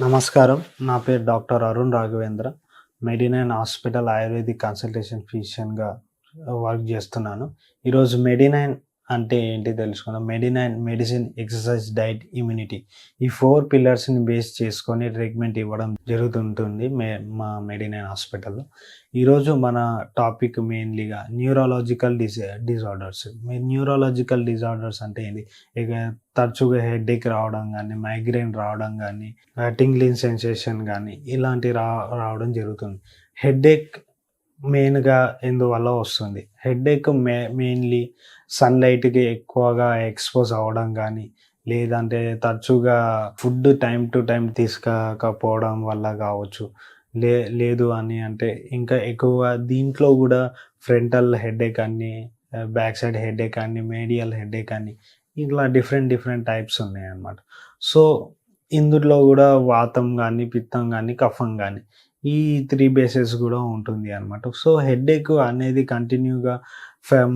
నమస్కారం. నా పేరు doctor Arun Raghavendra. Medinine hospital ayurvedic consultation ఫిజిషియన్గా work చేస్తున్నాను. ఈరోజు మెడినైన్ అంటే ఏంటి తెలుసుకుందాం. Medinine medicine exercise diet immunity ఈ ఫోర్ పిల్లర్స్ని బేస్ చేసుకొని ట్రీట్మెంట్ ఇవ్వడం జరుగుతుంటుంది మే మా మెడినైన్ హాస్పిటల్లో ఈరోజు మన topic మెయిన్లీగా neurological dis disorders neurological disorders అంటే ఏంటి ఇక తరచుగా హెడేక్ రావడం కానీ మైగ్రేన్ రావడం కానీ టింగ్లింగ్ సెన్సేషన్ కానీ ఇలాంటి రా రావడం జరుగుతుంది. హెడేక్ మెయిన్గా ఎందువల్ల వస్తుంది? హెడేక్ మే మెయిన్లీ సన్లైట్కి ఎక్కువగా ఎక్స్పోజ్ అవ్వడం కానీ లేదంటే తరచుగా ఫుడ్ టైం టు టైం తీసుకోకపోవడం వల్ల కావచ్చు. లే లేదు అని అంటే ఇంకా ఎక్కువ దీంట్లో కూడా ఫ్రంటల్ హెడేక్ అని బ్యాక్ సైడ్ హెడేక్ అని మేడియల్ హెడేక్ అని ఇట్లా డిఫరెంట్ డిఫరెంట్ టైప్స్ ఉన్నాయి అన్నమాట సో ఇందులో కూడా వాతం కానీ పిత్తం కానీ కఫం కానీ ఈ త్రీ బేసెస్ కూడా ఉంటుంది అనమాట సో హెడేక్ అనేది కంటిన్యూగా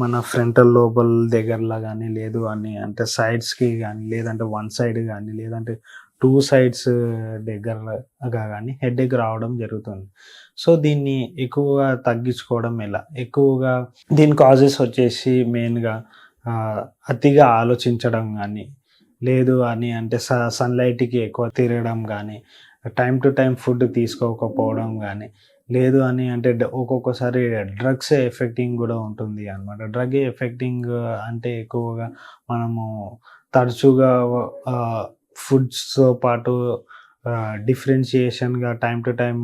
మన ఫ్రంటల్ లోపల దగ్గరలో కానీ లేదు అని అంటే సైడ్స్కి కానీ లేదంటే వన్ సైడ్ కానీ లేదంటే టూ సైడ్స్ దగ్గరగా కానీ హెడేక్ రావడం జరుగుతుంది. సో దీన్ని ఎక్కువగా తగ్గించుకోవడం ఎలా? ఎక్కువగా దీని కాజెస్ వచ్చేసి మెయిన్గా అతిగా ఆలోచించడం కానీ లేదు అని అంటే స సన్లైట్కి ఎక్కువ తిరగడం కానీ టైం టు టైం ఫుడ్ తీసుకోకపోవడం కానీ లేదు అని అంటే ఒక్కొక్కసారి డ్రగ్స్ ఎఫెక్టింగ్ కూడా ఉంటుంది అనమాట డ్రగ్ ఎఫెక్టింగ్ అంటే ఎక్కువగా మనము తరచుగా ఫుడ్స్తో పాటు డిఫరెన్షియేషన్గా టైం టు టైం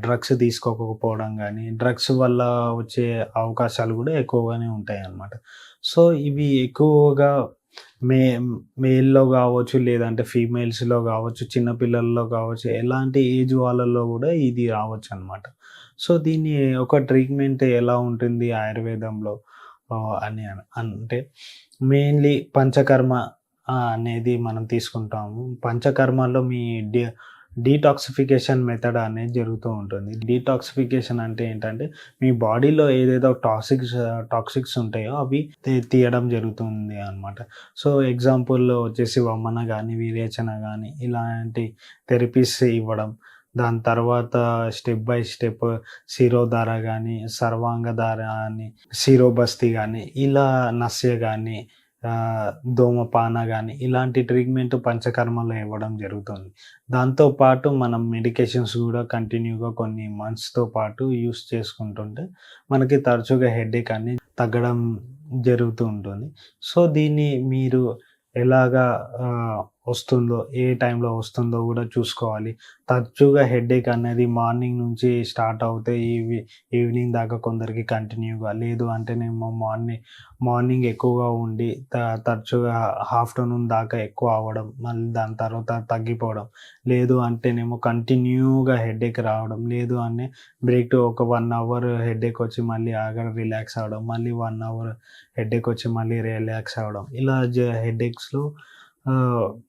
డ్రగ్స్ తీసుకోకపోవడం కానీ డ్రగ్స్ వల్ల వచ్చే అవకాశాలు కూడా ఎక్కువగానే ఉంటాయి అన్నమాట సో ఇవి ఎక్కువగా మే మేల్లో కావచ్చు లేదంటే ఫీమేల్స్లో కావచ్చు చిన్నపిల్లల్లో కావచ్చు ఎలాంటి ఏజ్ వాళ్ళల్లో కూడా ఇది రావచ్చు అనమాట సో దీన్ని ఒక ట్రీట్మెంట్ ఎలా ఉంటుంది ఆయుర్వేదంలో? అని అంటే మెయిన్లీ పంచకర్మ అనేది మనం తీసుకుంటాము. పంచకర్మలో మీ డి డీటాక్సిఫికేషన్ మెథడ్ అనేది జరుగుతూ ఉంటుంది. డీటాక్సిఫికేషన్ అంటే ఏంటంటే మీ బాడీలో ఏదేదో టాక్సిక్స్ టాక్సిక్స్ ఉంటాయో అవి తీయడం జరుగుతుంది అనమాట సో ఎగ్జాంపుల్ వచ్చేసి వమ్మన కానీ విరేచన కానీ ఇలాంటి థెరపీస్ ఇవ్వడం. దాని తర్వాత స్టెప్ బై స్టెప్ శిరోధార కానీ సర్వాంగధార కానీ శిరోబస్తి కానీ ఇలా నస్య కానీ దోమపాన కానీ ఇలాంటి ట్రీట్మెంట్ పంచకర్మలో ఇవ్వడం జరుగుతుంది. దాంతోపాటు మనం మెడికేషన్స్ కూడా కంటిన్యూగా కొన్ని మంత్స్తో పాటు యూస్ చేసుకుంటుంటే మనకి తరచుగా హెడేక్ అని తగ్గడం జరుగుతూ ఉంటుంది. సో దీన్ని మీరు ఎలాగా వస్తుందో ఏ టైంలో వస్తుందో కూడా చూసుకోవాలి. తరచుగా హెడేక్ అనేది మార్నింగ్ నుంచి స్టార్ట్ అవుతే ఈవి ఈవినింగ్ దాకా కొందరికి కంటిన్యూగా లేదు అంటేనేమో మార్నింగ్ మార్నింగ్ ఎక్కువగా ఉండి త- తరచుగా ఆఫ్టర్నూన్ దాకా ఎక్కువ అవ్వడం మళ్ళీ దాని తర్వాత తగ్గిపోవడం. లేదు అంటేనేమో కంటిన్యూగా హెడేక్ రావడం లేదు అంటే బ్రేక్ ఒక వన్ అవర్ హెడేక్ వచ్చి మళ్ళీ ఆగడ రిలాక్స్ అవ్వడం మళ్ళీ వన్ అవర్ హెడేక్ వచ్చి మళ్ళీ రిలాక్స్ అవ్వడం. ఇలా హెడేక్స్లో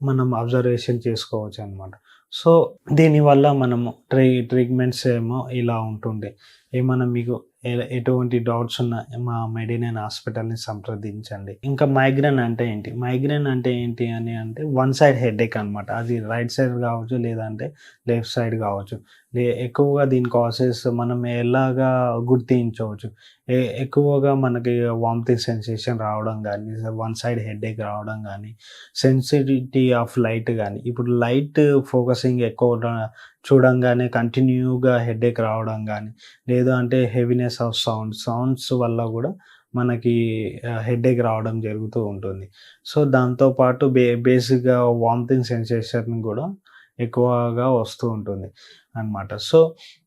మనం అబ్జర్వేషన్ చేసుకోవచ్చు అనమాట సో దీనివల్ల మనము ట్రీ ట్రీట్మెంట్స్ ఏమో ఇలా ఉంటుండే. ఏమైనా మీకు ఎటువంటి డౌట్స్ ఉన్న మా మెడినైన్ హాస్పిటల్ని సంప్రదించండి. ఇంకా మైగ్రేన్ అంటే ఏంటి? మైగ్రేన్ అంటే ఏంటి అని అంటే వన్ సైడ్ హెడేక్ అనమాట అది రైట్ సైడ్ కావచ్చు లేదంటే లెఫ్ట్ సైడ్ కావచ్చు. లే ఎక్కువగా దీని కాసెస్ మనం ఎలాగా గుర్తించవచ్చు? ఏ- ఎక్కువగా మనకి వామిటింగ్ సెన్సేషన్ రావడం కానీ వన్ సైడ్ హెడేక్ రావడం కానీ సెన్సిటివిటీ ఆఫ్ లైట్ కానీ ఇప్పుడు లైట్ ఫోకసింగ్ ఎక్కువ చూడంగానే కంటిన్యూగా హెడేక్ రావడం కానీ లేదు అంటే హెవీనెస్ ఆఫ్ సౌండ్ సౌండ్స్ వల్ల కూడా మనకి హెడేక్ రావడం జరుగుతూ ఉంటుంది. సో దాంతోపాటు బే బేసిక్గా వామిటింగ్ సెన్సేషన్ కూడా ఎక్కువగా వస్తూ ఉంటుంది అన్నమాట. సో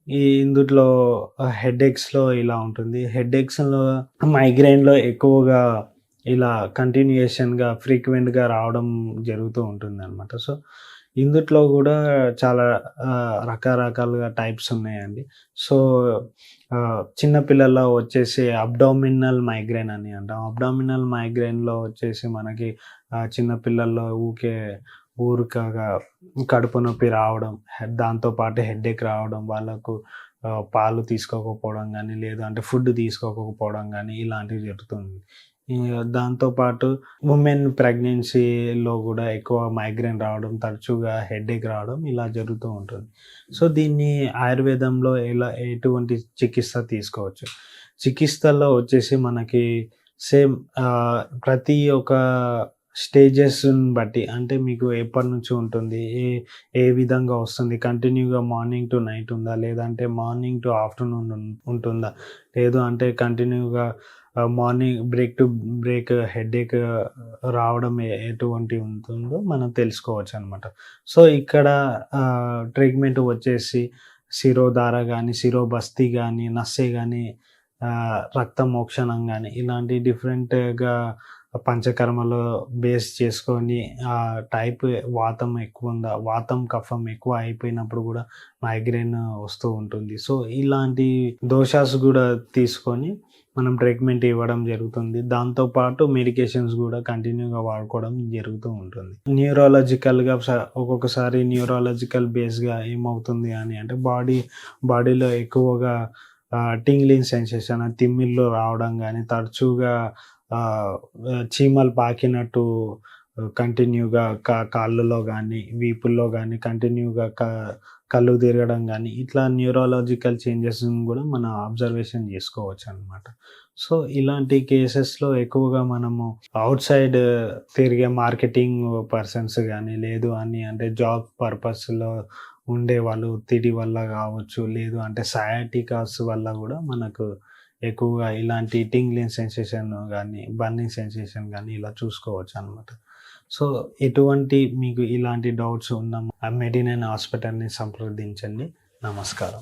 ఈ ఇందులో హెడేక్స్లో ఇలా ఉంటుంది. హెడేక్స్లో మైగ్రైన్లో ఎక్కువగా ఇలా కంటిన్యూయేషన్గా ఫ్రీక్వెంట్గా రావడం జరుగుతూ ఉంటుంది అనమాట సో ఇందుట్లో కూడా చాలా రకరకాలుగా టైప్స్ ఉన్నాయండి. సో చిన్నపిల్లల్లో వచ్చేసి అబ్డామినల్ మైగ్రేన్ అని అంటాం. అబ్డామినల్ మైగ్రేన్లో వచ్చేసి మనకి చిన్నపిల్లల్లో ఊకే ఊరికగా కడుపు నొప్పి రావడం దాంతోపాటు హెడ్ఏక్ రావడం వాళ్ళకు పాలు తీసుకోకపోవడం కానీ లేదు అంటే ఫుడ్ తీసుకోకపోవడం కానీ ఇలాంటివి జరుగుతుంది దాంతోపాటు దాంతో పాటు ఉమెన్ ప్రెగ్నెన్సీలో కూడా ఎక్కువ మైగ్రేన్ రావడం, తరచుగా హెడేక్ రావడం ఇలా జరుగుతూ ఉంటుంది. సో, దీన్ని ఆయుర్వేదంలో ఎలా ఎటువంటి చికిత్స తీసుకోవచ్చు. చికిత్సలో వచ్చేసి మనకి సేమ్ ప్రతి ఒక్క స్టేజెస్‌ని బట్టి అంటే మీకు ఎప్పటినుంచి ఉంటుంది? ఏ ఏ విధంగా వస్తుంది? కంటిన్యూగా మార్నింగ్ టు నైట్ ఉందా? లేదంటే మార్నింగ్ టు ఆఫ్టర్‌నూన్ ఉంటుందా? లేదు అంటే కంటిన్యూగా morning break to break headache రావడం ఎటువంటి ఉంటుందో మనం తెలుసుకోవచ్చు అనమాట సో, ఇక్కడ ట్రీట్మెంట్ వచ్చేసి శిరోధార కానీ శిరోబస్తి కానీ నస్సే కానీ రక్త మోక్షణం కానీ ఇలాంటి డిఫరెంట్‌గా పంచకర్మలో బేస్ చేసుకొని ఆ టైప్ వాతం ఎక్కువుందా? వాతం, కఫం ఎక్కువ అయిపోయినప్పుడు కూడా మైగ్రేన్ వస్తూ ఉంటుంది. సో, ఇలాంటి దోషాస్ కూడా తీసుకొని మనం ట్రీట్మెంట్ ఇవ్వడం జరుగుతుంది. దాంతో పాటు మెడికేషన్స్ కూడా కంటిన్యూగా వాడుకోవడం జరుగుతూ ఉంటుంది. న్యూరాలజికల్‌గా స ఒక్కొక్కసారి న్యూరాలజికల్ బేస్‌గా ఏమవుతుంది అని అంటే బాడీ బాడీలో ఎక్కువగా టింగ్లింగ్ సెన్సేషన్ తిమ్మిల్లో రావడం కానీ తరచుగా చీమలు పాకినట్టు కంటిన్యూగా కా కాళ్ళలో కానీ వీపుల్లో కానీ కంటిన్యూగా క కళ్ళు తిరగడం కానీ ఇట్లా న్యూరాలజికల్ చేంజెస్‌ని కూడా మనం అబ్జర్వేషన్ జేసుకోవచ్చనమాట. సో, ఇలాంటి కేసెస్‌లో ఎక్కువగా మనము అవుట్ సైడ్ తిరిగే మార్కెటింగ్ పర్సన్స్ కానీ లేదు అని అంటే జాబ్ పర్పస్‌లో ఉండే వాళ్ళు ఒత్తిడి వల్ల కావచ్చు లేదు అంటే సయాటికాస్ వల్ల కూడా మనకు ఎక్కువగా ఇలాంటి టింగ్లింగ్ సెన్సేషన్ కానీ బర్నింగ్ సెన్సేషన్ కానీ ఇలా చూసుకోవచ్చు అనమాట సో, ఎటువంటి మీకు ఇలాంటి డౌట్స్ ఉన్న మెడినైన్ హాస్పిటల్‌ని సంప్రదించండి. నమస్కారం.